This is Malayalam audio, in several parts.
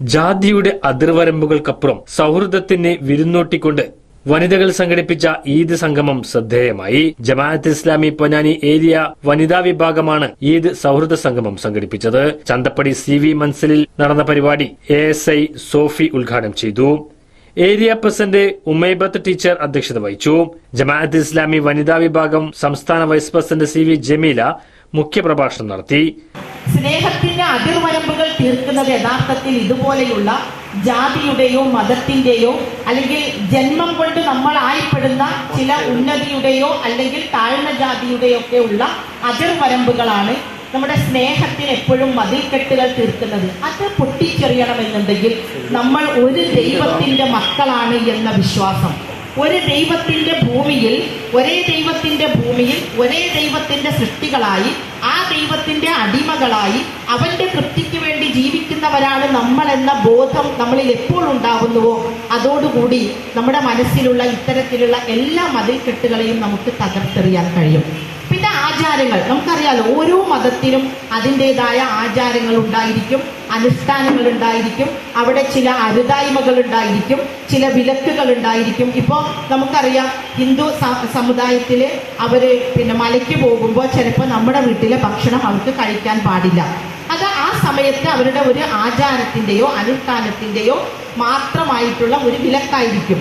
ജാതിയുടെ അതിർവരമ്പുകൾക്കപ്പുറം സൗഹൃദത്തിന് വിരുന്നോട്ടിക്കൊണ്ട് വനിതകൾ സംഘടിപ്പിച്ച ഈദ് സംഗമം ശ്രദ്ധേയമായി. ജമാഅത്ത് ഇസ്ലാമി പൊന്നാനി ഏരിയ വനിതാ വിഭാഗമാണ് ഈദ് സൗഹൃദ സംഗമം സംഘടിപ്പിച്ചത്. ചന്തപ്പടി സി വി മൻസലിൽ നടന്ന പരിപാടി എ എസ് ഐ സോഫി ഉദ്ഘാടനം ചെയ്തു. ഏരിയ പ്രസിഡന്റ് ഉമൈബത്ത് ടീച്ചർ അധ്യക്ഷത വഹിച്ചു. ജമാഅത്ത് ഇസ്ലാമി വനിതാ വിഭാഗം സംസ്ഥാന vice president C V Jameela മുഖ്യപ്രഭാഷണം നടത്തി. സ്നേഹത്തിന്റെ അതിർവരമ്പുകൾ തീർക്കുന്നത് യഥാർത്ഥത്തിൽ ഇതുപോലെയുള്ള ജാതിയുടെയോ മതത്തിന്റെയോ അല്ലെങ്കിൽ ജന്മം കൊണ്ട് നമ്മൾ ആയിപ്പെടുന്ന ചില ഉന്നതിയുടെയോ അല്ലെങ്കിൽ താഴ്ന്ന ജാതിയുടെയോ ഒക്കെ ഉള്ള അതിർവരമ്പുകളാണ് നമ്മുടെ സ്നേഹത്തിന് എപ്പോഴും മതിൽക്കെട്ടുകൾ തീർക്കുന്നത്. അത് പൊട്ടിച്ചെറിയണമെന്നുണ്ടെങ്കിൽ നമ്മൾ ഒരു ദൈവത്തിന്റെ മക്കളാണ് എന്ന വിശ്വാസം. ഒരു ദൈവത്തിന്റെ ഭൂമിയിൽ ഒരേ ദൈവത്തിന്റെ ഭൂമിയിൽ ഒരേ ദൈവത്തിന്റെ സൃഷ്ടികളായി ആ ദൈവത്തിന്റെ അടിമകളായി അവന്റെ വേണ്ടി ജീവിക്കുന്നവരാണ് നമ്മൾ എന്ന ബോധം നമ്മളിൽ എപ്പോൾ ഉണ്ടാകുന്നുവോ അതോടുകൂടി നമ്മുടെ മനസ്സിലുള്ള ഇത്തരത്തിലുള്ള എല്ലാ മതിൽക്കെട്ടുകളെയും നമുക്ക് തകർത്തെറിയാൻ കഴിയും. പിന്നെ ആചാരങ്ങൾ. നമുക്കറിയാലോ ഓരോ മതത്തിനും അതിന്റെതായ ആചാരങ്ങൾ ഉണ്ടായിരിക്കും അനുഷ്ഠാനങ്ങൾ ഉണ്ടായിരിക്കും അവിടെ ചില അരുതായ്മകൾ ഉണ്ടായിരിക്കും ചില വിലക്കുകൾ ഉണ്ടായിരിക്കും. ഇപ്പോൾ നമുക്കറിയാം ഹിന്ദു സമുദായത്തിൽ അവർ പിന്നെ മലയ്ക്ക് പോകുമ്പോൾ ചിലപ്പോൾ നമ്മുടെ വീട്ടിലെ ഭക്ഷണം അവർക്ക് കഴിക്കാൻ പാടില്ല. സമയത്ത് അവരുടെ ഒരു ആചാരത്തിന്റെയോ അനുഷ്ഠാനത്തിന്റെയോ മാത്രമായിട്ടുള്ള ഒരു വിലക്കായിരിക്കും.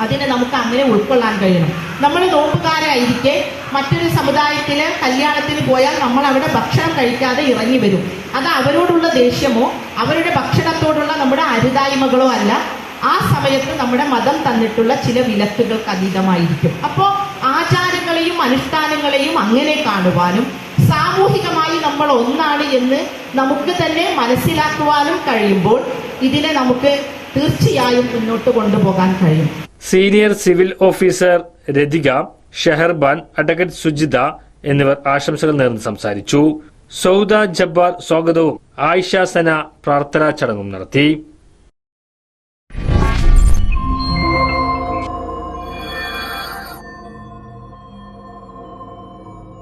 അതിനെ നമുക്ക് അങ്ങനെ ഉൾക്കൊള്ളാൻ കഴിയണം. നമ്മൾ നോമ്പുകാരായിരിക്കെ മറ്റൊരു സമുദായത്തിലെ കല്യാണത്തിന് പോയാൽ നമ്മൾ അവിടെ ഭക്ഷണം കഴിക്കാതെ ഇറങ്ങി വരും. അത് അവരോടുള്ള ദേഷ്യമോ അവരുടെ ഭക്ഷണത്തോടുള്ള നമ്മുടെ അരുതായ്മകളോ അല്ല. ആ സമയത്ത് നമ്മുടെ മതം തന്നിട്ടുള്ള ചില വിലക്കുകൾക്ക് അതീതമായിരിക്കും. അപ്പോൾ ആചാരങ്ങളെയും അനുഷ്ഠാനങ്ങളെയും അങ്ങനെ കാണുവാനും സാമൂഹികമായി നമ്മൾ ഒന്നാണ് എന്ന് നമുക്ക് തന്നെ മനസ്സിലാക്കുവാനും കഴിയുമ്പോൾ ഇതിനെ നമുക്ക് തീർച്ചയായും മുന്നോട്ട് കൊണ്ടുപോകാൻ കഴിയും. Senior civil officer Ratika Sheharban advocate Sujitha എന്നിവർ ആശംസകൾ നേർന്ന് സംസാരിച്ചു. സൗദ ജബ്ബാർ സ്വാഗതവും ആയിഷ സന പ്രാർത്ഥനാ ചടങ്ങും നടത്തി.